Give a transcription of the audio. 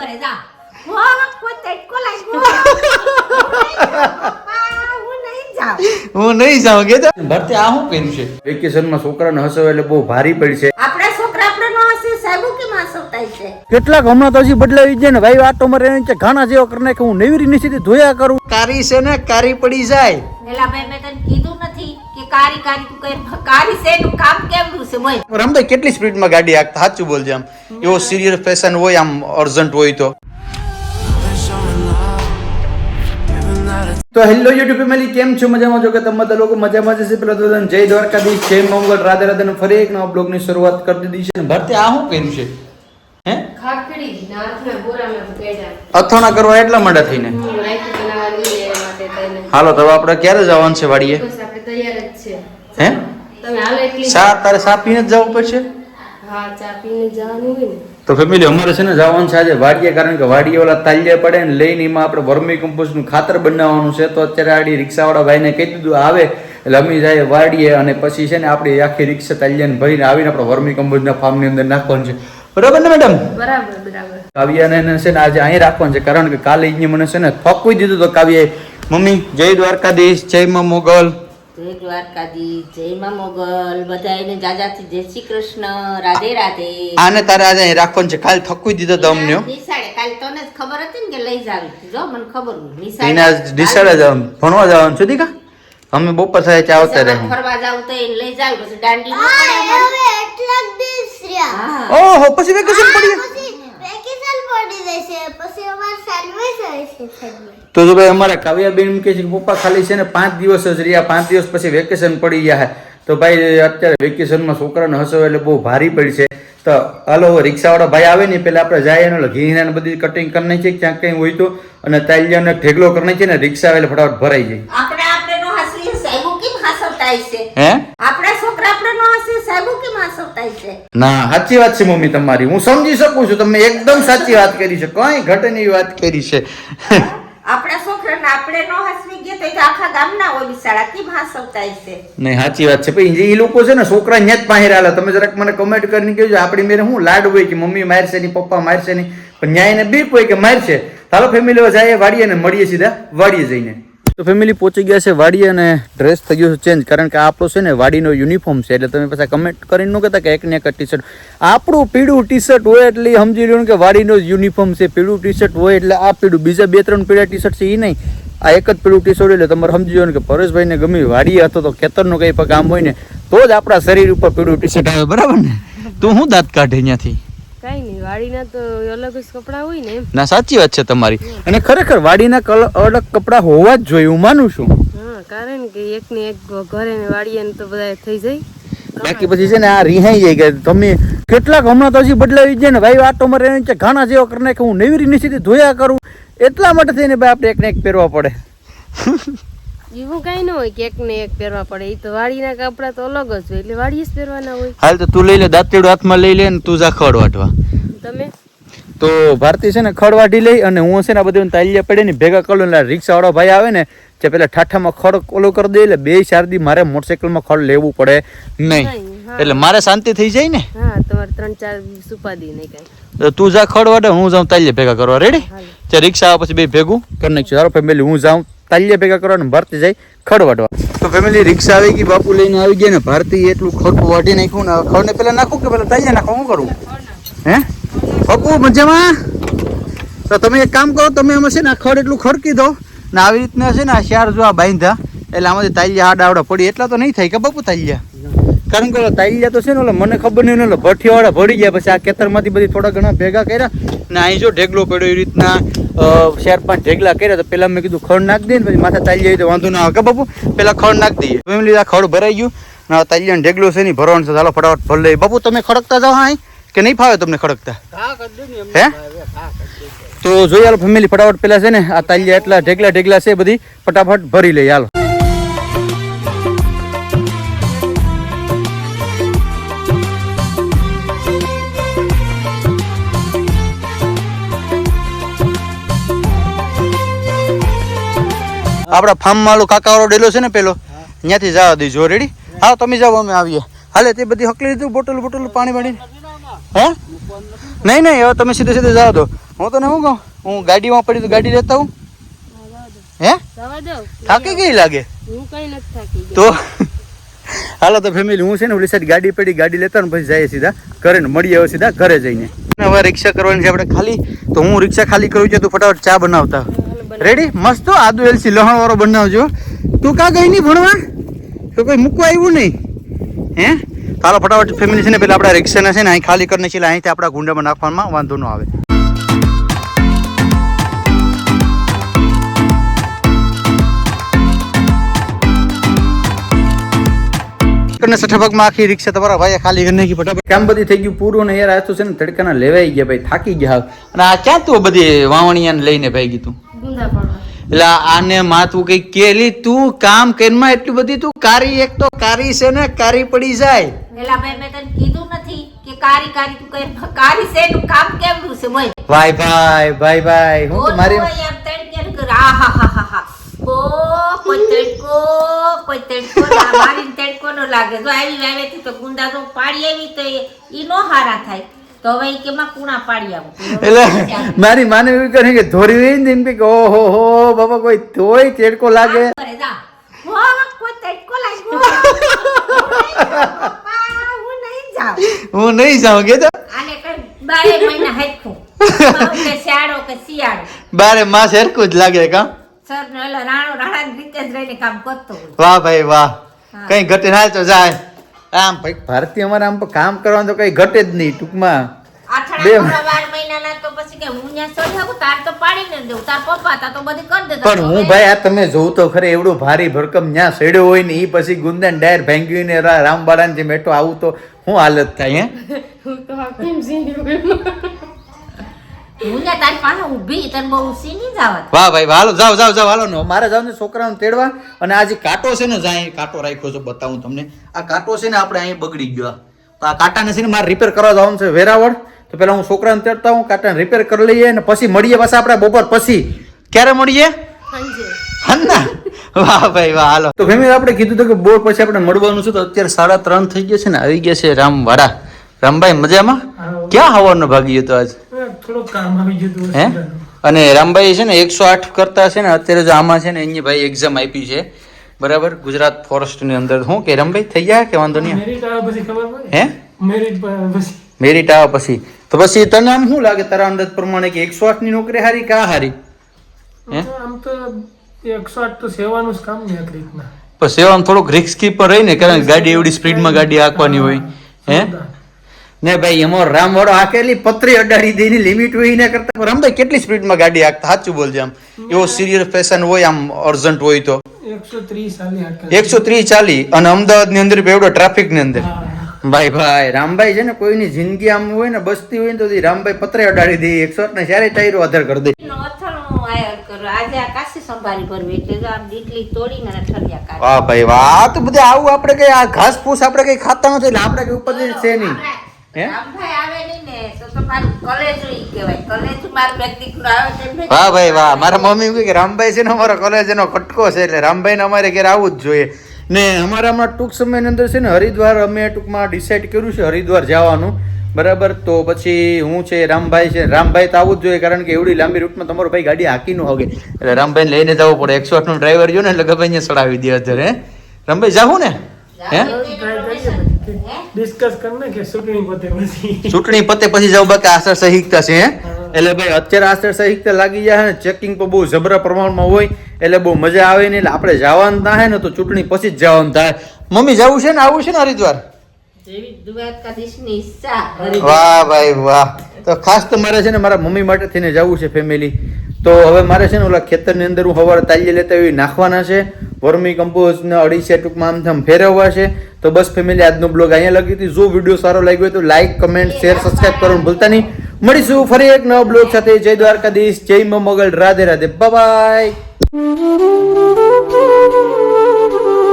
કરે જા. હો કોલાઈ હું નહીં જાઉં હું કે ભરતે આ શું કર્યું છે? વેકેશનમાં છોકરાને હસવ એટલે બહુ ભારી પડશે આપણા છોકરા આપણે નો હશે સાહેબ કે માં છે? કેટલાક હમણાં તો હજી બદલાવી જાય ને ભાઈ વાતો મારે એને ઘાણા જેવો કરી નાખે હું નેવરી નીચેથી સીધી ધોયા કરું. કારી છે ને કારી પડી જાય. એલા ભાઈ મેં તને કીધું નથી. કે કારી કારી તું કઈ કારી છે એનું કામ કેમનું છે મોય? રમભાઈ કેટલી સ્પીડમાં ગાડી હાંકતા સાચું બોલજે આમ. એવો સિરિયસ ફેશન હોય આમ અર્જન્ટ હોય તો. તો હેલો યુટ્યુબ ફેમિલી કેમ છો? મજામાં છો કે તમે બધા લોકો મજામાં જશે પેલા તો જય દ્વારકાધીશ જય મંગળ રાધે રાધે ને ફરી એક નવા બ્લોગની શરૂઆત કરી દીધી છે. ભરતે આ શું કર્યું છે? હે? અથાણા કરવા એટલા માટે થઈને હાલો તો આપણે ક્યારે જવાનું છે વાડીએ? તૈયાર જ છે. હે? તમે હાલો એટલી ચા તારે ચા પીને જ જવું પડશે? હા ચા પીને જવાનું હોય ને. તો ફેમિલી અમારે છે ને જવાનું છે આજે વાડીએ કારણ કે વાડીએ ઓલા તાલિયા પડે ને લઈને એમાં આપણે વર્મી કમ્પોસ્ટનું ખાતર બનાવવાનું છે. તો અત્યારે આડી રિક્ષાવાળા ભાઈને કહી દીધું આવે. એટલે અમે જાય વાડીએ અને પછી છે ને આપણી આખી રિક્ષા તાલિયાને ભરીને આવીને આપણે વર્મી કમ્પોસ્ટના ફાર્મની અંદર નાખવાનું છે. બરાબર ને મેડમ બરાબર બરાબર. કાવ્યાને છે ને આજે અહીં રાખવાનું છે કારણ કે કાલે મને છે ને ફકવી દીધું તો કાવ્યાએ મમ્મી જય દ્વારકાધીશ જય માં મોગલ. જય દ્વારકાજી જય માં મોગલ બધાને જાજાથી જય શ્રી કૃષ્ણ રાધે રાધે. આને તારે આજે રાખવાનું છે કાલે થકવી દીધો તો નિસાડે કાલ કાલે તને જ ખબર હતી ને કે લઈ જાવી જો મને ખબર હોય. એના નિસાડે જવાનું ભણવા જવાનું છે દીકા? અમે બપોર થાય ત્યાં આવતા રહે ફરવા જાવ તો એને લઈ જાવ પછી દાંડી ઓહો પછી વેકેશન પડી તો જો ભાઈ અમારા કાવ્યાબેન કે કહે છે કે પપ્પા ખાલી છે ને પાંચ દિવસ જ રહ્યા પાંચ દિવસ પછી વેકેશન પડી ગયા છે. તો ભાઈ અત્યારે વેકેશનમાં છોકરાને હસો એટલે બહુ ભારી પડી છે. તો હાલો રિક્ષાવાળા ભાઈ આવે ને પેલા આપણે જાય ને ઘી બધી કટિંગ કરી નાખીએ ક્યાંક કંઈ હોય તો. અને તાલિયાને ઢેગલો કરી નાખીએ ને રિક્ષા આવે એટલે ફટાફટ ભરાઈ જાય. આપણે આપણે નો હસલી સાહેબ કેમ હસવતાય છે હે? આપણા છોકરા સાબુ કે માં સાહેબુ છે? ના સાચી વાત છે મમ્મી તમારી. હું સમજી શકું છું તમે એકદમ સાચી વાત કરી છે. કઈ ઘટની વાત કરી છે. આપણા છોકરાને આપણે નો હસવી ગયા તો આખા ગામના હોય બિચારા. કેમ હસવતાય છે? નહીં સાચી વાત છે. પછી એ લોકો છે ને છોકરા ન્યા જ પાસે હાલે તમે જરાક મને કમેન્ટ કરીને કહેજો આપણી મેરે હું લાડ હોય કે મમ્મી મારશે નહીં પપ્પા મારશે નહીં. પણ ન્યાય ને બીક કોઈ કે મારશે. તારો ફેમિલી જાય વાડીએ ને મળીએ સીધા વાડીએ જઈને. તો ફેમિલી પહોંચી ગયા છે વાડી અને ડ્રેસ થઈ ગયો છે ચેન્જ કારણ કે આપણો છે ને વાડીનો યુનિફોર્મ છે, એટલે તમે પાછા કમેન્ટ કરીને ન કહેતા કે એક ને એક ટી શર્ટ આપણું પીળું ટી શર્ટ હોય એટલે સમજી ને કે વાડીનો યુનિફોર્મ છે. પીળું ટી શર્ટ હોય એટલે આ પીળું. બીજા બે ત્રણ પીળા ટી શર્ટ છે એ નહીં. આ એક જ પીળું ટી શર્ટ એટલે તમારે સમજી લો કે પરેશભાઈને ગમે વાડી હતો તો ખેતરનું કંઈ પણ કામ હોય ને, તો જ આપણા શરીર ઉપર પીળું ટી શર્ટ આવે. બરાબર ને? તો હું દાંત કાઢે અહીંયાથી કઈ નહીં વાડીના તો અલગ જ કપડાં હોય ને ના સાચી વાત છે તમારી. અને ખરેખર વાડીના અલગ કપડાં હોવા જ જોઈએ હું માનું છું. હા કારણ કે એક ને એક ઘરે ને વાડીએ ને તો બધા થઈ જાય. બાકી પછી છે ને આ રિહાઈ જાય કે તમે કેટલાક હમણાં તો હજી બદલાવી જાય ને ભાઈ વાતો મારે એને ઘાના જેવો કરી નાખે હું નવી રીતની સીધી ધોયા કરું. એટલા માટે થઈને ભાઈ આપણે એક ને એક પહેરવા પડે. એવું કઈ ન હોય કેક એક ને એક પહેરવા પડે. એ તો વાડીના કપડા તો અલગ જ હોય એટલે વાડી જ પહેરવાના હોય. હાલ તો તું લઈ લે દાંતેડું હાથમાં લઈ લે ને તું જા ખડ વાટવા. તમે? તો ભારતી છે ને ખડ વાટી લઈ અને હું છે ને બધું તાલિયા પડે ને ભેગા કરું એટલે રિક્ષા વાળો ભાઈ આવે ને જે પેલા ઠાઠામાં ખડ ઓલો કરી દે એટલે બે શારદી મારે મોટરસાઇકલમાં ખડ લેવું પડે. નહીં. એટલે મારે શાંતિ થઈ જાય ને? હા તમારે ત્રણ ચાર સુપાદી નહીં કાંઈ. તો તું જા ખડ વાટે હું જાઉં તાલ્યા ભેગા કરવા. રેડી હાલો. રિક્ષા આવે પછી બે ભેગું. કરી નાખશું સારો ફેમિલી હું જાઉં. તાલિયા ભેગા કરવા ને ભારતી જાય ખડ વાટવા તો ફેમિલી રિક્ષા આવી ગઈ, બાપુ લઈને આવી ગયા ને ભારતી એટલું ખડ વાટી નાખ્યું ને ખડ ને પેલા નાખું કે પેલા તાલિયા નાખો શું કરું? હે? બાપુ, મજામાં? તો તમે એક કામ કરો, તમે એમાં છે ને ખડ એટલું ખડકી દો ને આવી રીતના છે ને આ શાર જો આ બાંધ્યા, એટલે આમાંથી તાલિયા આડા આવડા પડી, એટલા તો નહીં થાય કે બાપુ તાલિયા? કારણ કે ઓલા તાલિયા તો છે ને ઓલા મને ખબર નહીં, ઓલા ભઠ્ઠીવાળા ભરી ગયા પછી આ ખેતરમાંથી બધી થોડા ઘણા ભેગા કર્યા ને અહીં જો ઢેગલો પડ્યો એ રીતના ચાર પાંચ ઢેગલા કર્યા તો પેલા મેં કીધું ખડ નાખી દઈએ ને પછી માથા તાઈ જાય તો વાંધો ના આવે. બાપુ, પેલા ખડ નાખી દઈએ. ફેમિલી આ ખડ ભરાઈ ગયું ના તાલિયાનો ઢેગલો છે ને ભરવાનું છે. ચાલો ફટાફટ ભર લઈએ. બાપુ, તમે ખડકતા જાઓ અહીં કે નહીં ફાવે તમને ખડકતા? હે? તો જોઈએ ફેમિલી ફટાફટ પેલા છે ને આ તાલિયા એટલા ઢેગલા ઢેગલા છે બધી. ફટાફટ ભરી લઈએ. હાલો. આપણા ફાર્મ વાળો કાકાવાળો ડેલો છે ને પેલો, ત્યાંથી જવા દઈજો રેડી હા તમે જાઓ, અમે આવીએ. હાલે, તે બધી હકલી લીધું, બોટલ બોટલ, પાણી પાણી હે? નહીં નહીં, હવે તમે સીધે સીધે જાઓ તો હું તને શું કહું? હું ગાડીમાં પડી તો ગાડી લેતા હું હે? જવા દો થાકી ગઈ લાગે? કઈ તો? હાલો, તો ફેમિલી હું છે ને, ઓલી સાઈડ ગાડી પડી, ગાડી લેતા ને પછી જઈએ સીધા ઘરે ને મળીએ હવે સીધા ઘરે જઈને. હવે રિક્ષા કરવાની છે આપણે ખાલી, તો હું રિક્ષા ખાલી કરું છું, તું ફટાફટ ચા બનાવતા. રેડી મસ્ત આદુ એલસી લહણ વાળો બનાવજો. તું કા ગઈ નહીં ભણવા? તો કોઈ મૂકવા આવ્યું નહીં? હે? તારો ફટાફટ ફેમિલી છે ને પેલા આપણા રિક્ષાને છે ને અહીં ખાલી કરીને છે અહીંથી આપણા ગુંડામાં નાખવામાં વાંધો ન આવે. અને છઠ્ઠા ભાગમાં આખી રિક્ષા તમારા ભાઈ ખાલી કરી નાખી ફટાફટ. કામ બધી થઈ ગયું. પૂરું ને યાર આ તો છે ને તડકાના લેવાઈ ગયા ભાઈ થાકી ગયા. અને આ ક્યાં તું બધી વાવણિયાને લઈને ભાઈ ગયું એટલે આને માથું કઈ કેલી તું કામ કેનમાં એટલી બધી તું કારી એક તો કારી છે ને કારી પડી જાય. પેલા ભાઈ મેં તને કીધું નથી કે કારી કારી તું કઈ કારી છે એનું કામ કેમનું છે ભાઈ ભાઈ ભાઈ ભાઈ ભાઈ હું તો મારી ઓલું તણ તડકે કર? આ હા હા હા હા. ઓ કોઈ તડકો કોઈ તડકો મારી તડકો નો લાગે. જો આવી વાવેથી તો ગુંદા તો પાડી આવી તો એ ઈ નો હારા થાય. તો હવે કે માં કુણા પાડી આવું? એટલે મારી માને એવું કરે કે ધોરી હોય ને કે ઓહો હો બાબા કોઈ તોય ચેડકો લાગે? હો હું નહીં જાઉં. હું કે બારે મહિના હેઠું કે શિયાળો કે શિયાળો. બારે માસ હરકું જ લાગે કા? સર ને રાણો રાણા રીતે જ રહીને કામ કરતો વાહ ભાઈ વાહ. હા. કઈ ઘટે ના તો જાય. આમ ભાઈ ભારતીય અમારે આમ કામ કરવાનું તો કઈ ઘટે જ નહીં ટૂંકમાં. બે થોડા વાર મહિનાના તો પછી કે હું ત્યાં સોરી શકું તાર તો પાડીને દઉં તાર પપ્પા તા તો બધી કરી દેતા. પણ હું ભાઈ આ તમે જોઉં તો ખરે એવડું ભારી ભરકમ ન્યા સડ્યો હોય ને એ પછી ગુંદન ડાયર ભાંગ્યું ને રામબાળાને જે મેઠો આવું તો હું હાલત થાય હે? ત્યાં તારી પાસે ઊભી તને બહુ સીની જાવત વાહ ભાઈ વાહ, હાલો જાવ જાવ જાઓ હાલો ને મારે જાવ ને છોકરાઓને તેડવા અને આ જે કાંટો છે ને જાય અહીં કાંટો રાખ્યો છે બતાવું તમને. આ કાંટો છે ને આપણે અહીં બગડી ગયો. તો આ કાંટાને છે ને મારે રિપેર કરવા જવાનું છે વેરાવળ. તો પેલા હું છોકરાને તેડતા હું કાંટાને રિપેર કરી લઈએ અને પછી મળીએ પાછા આપણે બપોર પછી. ક્યારે મળીએ? સાંજે. હન્ના? વાહ ભાઈ વાહ હાલો. તો ફેમિલી આપણે કીધું હતું કે બોર પછી આપણે મળવાનું છે તો અત્યારે સાડા ત્રણ થઈ ગયા છે ને આવી ગયા છે રામવાડા. રામભાઈ મજામાં? ક્યાં હવાનો ભાગી ગયો આજ? થોડો કામ આવી ગયું હે? અને રામભાઈ છે ને એકસો આઠ કરતા છે ને અત્યારે જો આમાં છે ને અહીંયા ભાઈ એક્ઝામ આપી છે. બરાબર? ગુજરાત ફોરેસ્ટની અંદર. હું કે રામભાઈ થઈ ગયા કે વાંધો નહીં? મેરિટ આવે પછી ખબર હે? મેરિટ પછી. મેરિટ આવે પછી. તો પછી તને આમ શું લાગે તારા અંદાજ પ્રમાણે કે એકસો આઠની નોકરી હારી કા હારી? હે? આમ તો એકસો આઠ તો સેવાનું જ કામ ને એક રીતના. પણ સેવાનું થોડુંક રિસ્કી પર રહી ને કારણ કે ગાડી એવડી સ્પીડમાં ગાડી હાંકવાની હોય. હે. ને ભાઈ એમાં રામવાળો હાકેલી પતરી અડાડી દઈને લિમિટ હોય ને કરતા રામભાઈ કેટલી સ્પીડમાં ગાડી હાંકતા? સાચું બોલજે આમ. એવો સિરિયસ ફેશન હોય આમ અર્જન્ટ હોય તો. એકસો ત્રીસ ચાલી અને અમદાવાદની અંદર એવડો ટ્રાફિકની અંદર ભાઈ ભાઈ રામભાઈ છે ને કોઈની જિંદગી આમ હોય ને બસતી હોય ને તો રામભાઈ પતરે અડાડી દે. એકસો ને ચારે ટાયરો આધાર કરી દે. નો અથાણું આયર કરો. આજે આ કાશી સંભાળી ભરવી એટલે આમ દીકલી તોડીને ઠરિયા કાઢી. વાહ ભાઈ વાહ. તો બધે આવું આપણે કઈ આ ઘાસ ફૂસ આપણે કઈ ખાતા નથી એટલે આપણે કઈ ઉપર છે નહીં. હે? રામભાઈ આવે નહીં ને તો તો મારું કલેજું ઈ કહેવાય. કલેજું મારું બેકદીકનું આવે છે એમ વાહ ભાઈ વાહ. મારા મમ્મી કહે કે રામભાઈ છે ને અમારો કોલેજ નો કટકો છે એટલે રામભાઈ ને અમારે ઘેર આવવું જ જોઈએ. ને અમારા હમણાં ટૂંક સમયની અંદર છે ને હરિદ્વાર અમે ટૂંકમાં ડિસાઇડ કર્યું છે હરિદ્વાર જવાનું. બરાબર? તો પછી હું છે રામભાઈ છે રામભાઈ તો આવવું જ જોઈએ કારણ કે એવડી લાંબી રૂટમાં તમારો ભાઈ ગાડી હાકી ન હોગે. એટલે રામભાઈને લઈને જવું પડે. એકસો આઠનો ડ્રાઈવર જો ને એટલે અહીંયા ચડાવી દે અત્યારે હે? રામભાઈ જાવું ને? હે? ડિસ્કસ કર ને કે ચૂંટણી પતે પછી. ચૂંટણી પતે પછી જાવ બાકી આચાર સંહિતા છે હે? એટલે ભાઈ અત્યારે આસર સંહિતા લાગી જાય ને ચેકિંગ તો બહુ જબરા પ્રમાણમાં હોય એટલે બહુ મજા આવે ને એટલે આપણે જવાનું થાય ને તો ચૂંટણી પછી જ જવાનું થાય. મમ્મી જવું છે ને આવું છે ને હરિદ્વાર? વાહ ભાઈ વાહ. તો ખાસ તો મારે છે ને મારા મમ્મી માટે થઈને જવું છે ફેમિલી તો હવે મારે છે ને ઓલા ખેતરની અંદર હું સવારે તાલી લેતા એવી નાખવાના છે. વર્મી કમ્પોઝને અઢીસે ટૂંકમાં આમ થમ ફેરવવા છે. તો બસ ફેમિલી, આજનો બ્લોગ અહીંયા લગી હતી. જો વીડિયો સારો લાગ્યો હોય તો લાઈક કમેન્ટ શેર સબસ્ક્રાઈબ કરવાનું ભૂલતા નહીં. મળીશું ફરી એક નવા બ્લોગ સાથે. જય દ્વારકાધીશ, જય મોગલ. રાધે રાધે. બાય